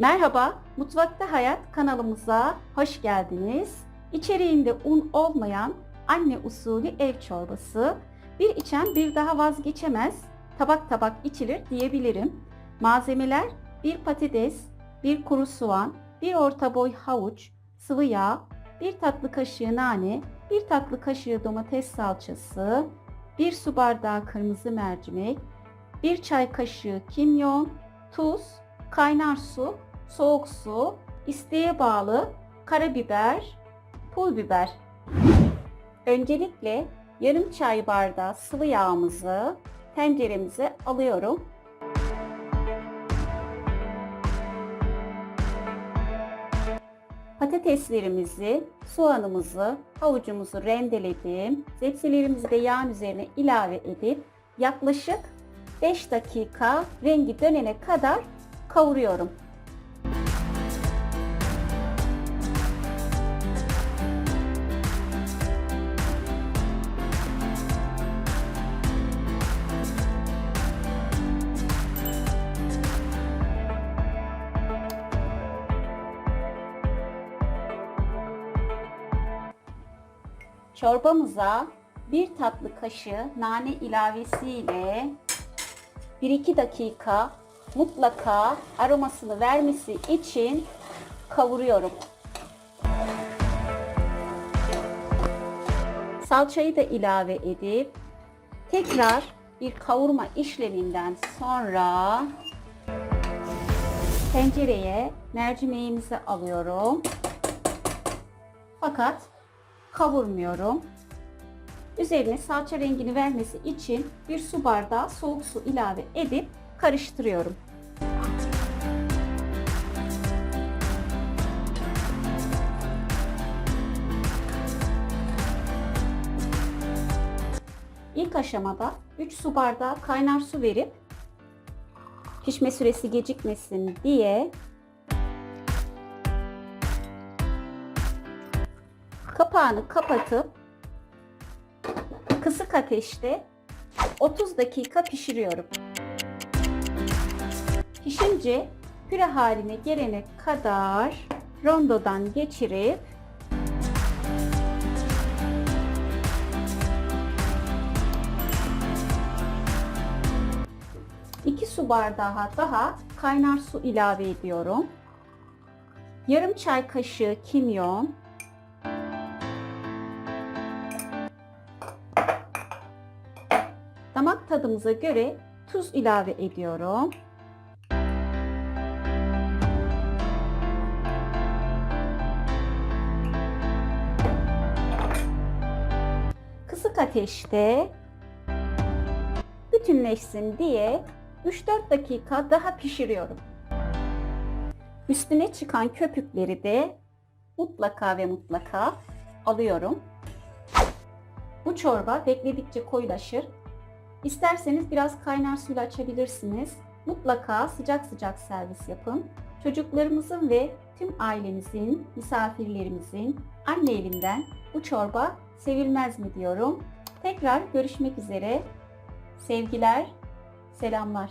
Merhaba, Mutfakta Hayat kanalımıza hoş geldiniz. İçeriğinde un olmayan anne usulü ev çorbası. Bir içen bir daha vazgeçemez, tabak tabak içilir diyebilirim. Malzemeler bir patates, bir kuru soğan, bir orta boy havuç, sıvı yağ, bir tatlı kaşığı nane, bir tatlı kaşığı domates salçası, bir su bardağı kırmızı mercimek, bir çay kaşığı kimyon, tuz, kaynar su, soğuk su, isteğe bağlı karabiber, pul biber. Öncelikle yarım çay bardağı sıvı yağımızı tenceremize alıyorum. Patateslerimizi, soğanımızı, havucumuzu rendeledim. Zepselerimizi de yağın üzerine ilave edip yaklaşık 5 dakika rengi dönene kadar kavuruyorum. Çorbamıza bir tatlı kaşığı nane ilavesiyle 1-2 dakika mutlaka aromasını vermesi için kavuruyorum. Salçayı da ilave edip tekrar bir kavurma işleminden sonra tencereye mercimeğimizi alıyorum. Fakat kavurmuyorum. Üzerine salça rengini vermesi için bir su bardağı soğuk su ilave edip karıştırıyorum. İlk aşamada 3 su bardağı kaynar su verip pişme süresi gecikmesin diye kapağını kapatıp kısık ateşte 30 dakika pişiriyorum. Pişince püre haline gelene kadar rondodan geçirip iki su bardağı daha kaynar su ilave ediyorum. Yarım çay kaşığı kimyon, Damak tadımıza göre tuz ilave ediyorum. Kısık ateşte bütünleşsin diye 3-4 dakika daha pişiriyorum. Üstüne çıkan köpükleri de mutlaka ve mutlaka alıyorum. Bu çorba bekledikçe koyulaşır İsterseniz biraz kaynar suyla açabilirsiniz. Mutlaka sıcak sıcak servis yapın. Çocuklarımızın ve tüm ailemizin, misafirlerimizin anne elinden bu çorba sevilmez mi diyorum. Tekrar görüşmek üzere. Sevgiler, selamlar.